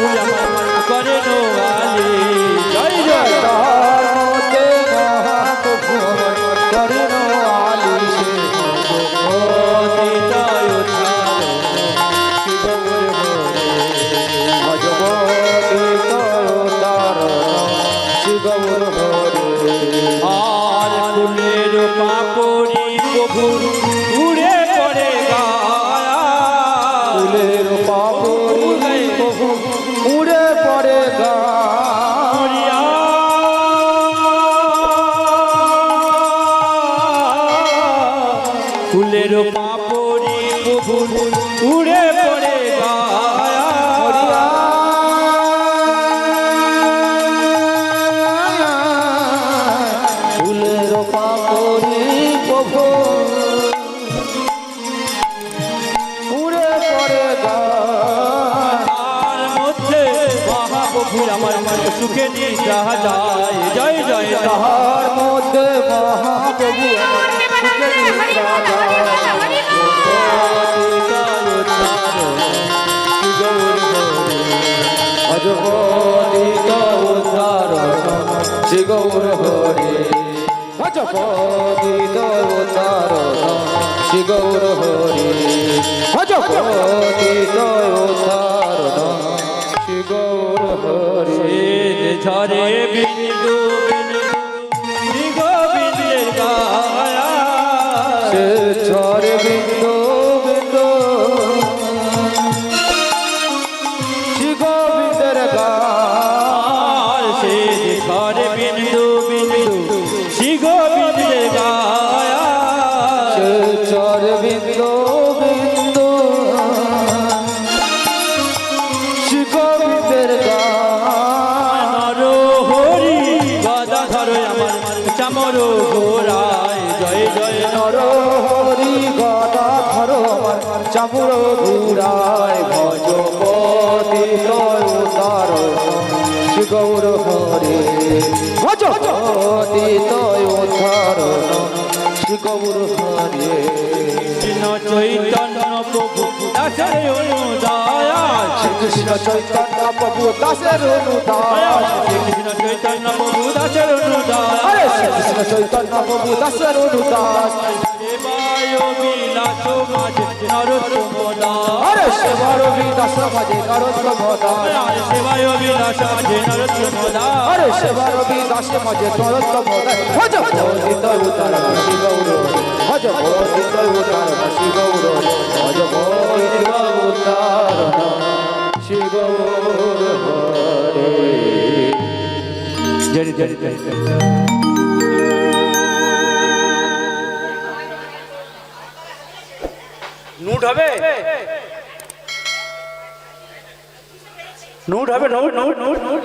আমার করে নোয়ালি জয় জয় মধ্যে মহাপ্রভু আমার করেন আলি সে আর ফুলের পাপড়ি প্রভু নিশা যায় জয় জয় তাহার মধ্যে মহাপ্রভু গৌর হরে ভজপতিত উদ্ধার শ্রী গৌর হরে ভজপতিত উদ্ধার ঝরে বিন্দু আমার চামুর ঘুরায় ভজপতি তয় উদার শ্রী গৌর হরে ভজপতি তয় উদ্ধার শ্রী গৌর হরে। চৈতন্য প্রভু দাসের অনুদয়া। শ্রীকৃষ্ণ চৈতন্য প্রভু দাসের কৃষ্ণ চৈতন্য প্রভু দাসের অনুদয়া। চৈতন্য প্রভু দাসের দাস আরে সেবার বিদাস মাঝে দাস আরে সেবায় বিলাস মাঝে নরোত্তম দাস আরে সেবার বিদাস মাঝে নরোত্তম দাস ভজ ভোজিত উদার শ্রী গৌর ভজ ভোজিত উদার শ্রী গৌর ভজ ভোজিত উদার শ্রী গৌর হরে। জয় জয় জয় নুট হবে নুট নুট নুট নুট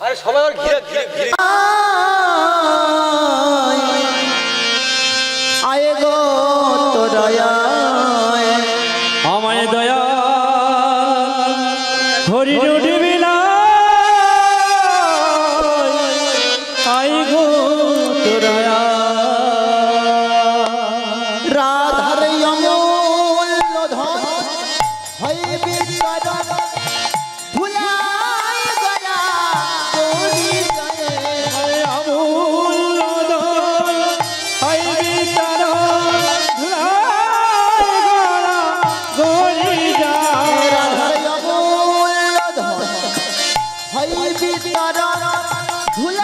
আরে সবাই ঘিরে ঘিরে ঘিরে 뭐야?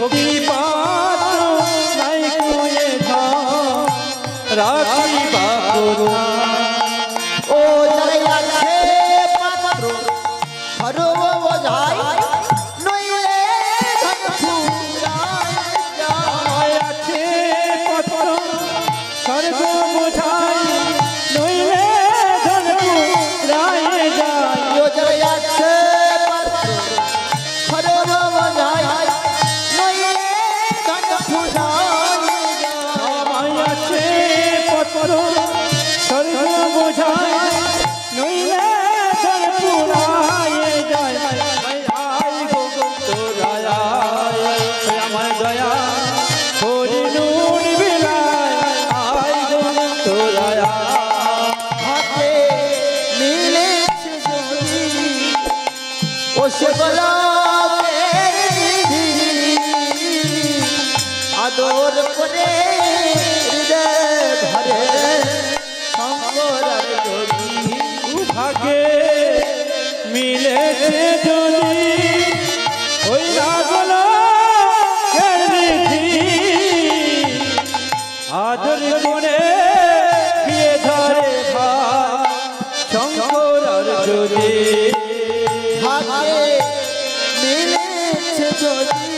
মুক্তি পা আদর করে ধরে, শঙ্কর ভাগে মিলেছে যদি ওই লাগল আদর করে বিয়ে ধরে, শঙ্কর যদি ভাগে মিলেছে যদি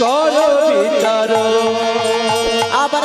করো বিচার। আবার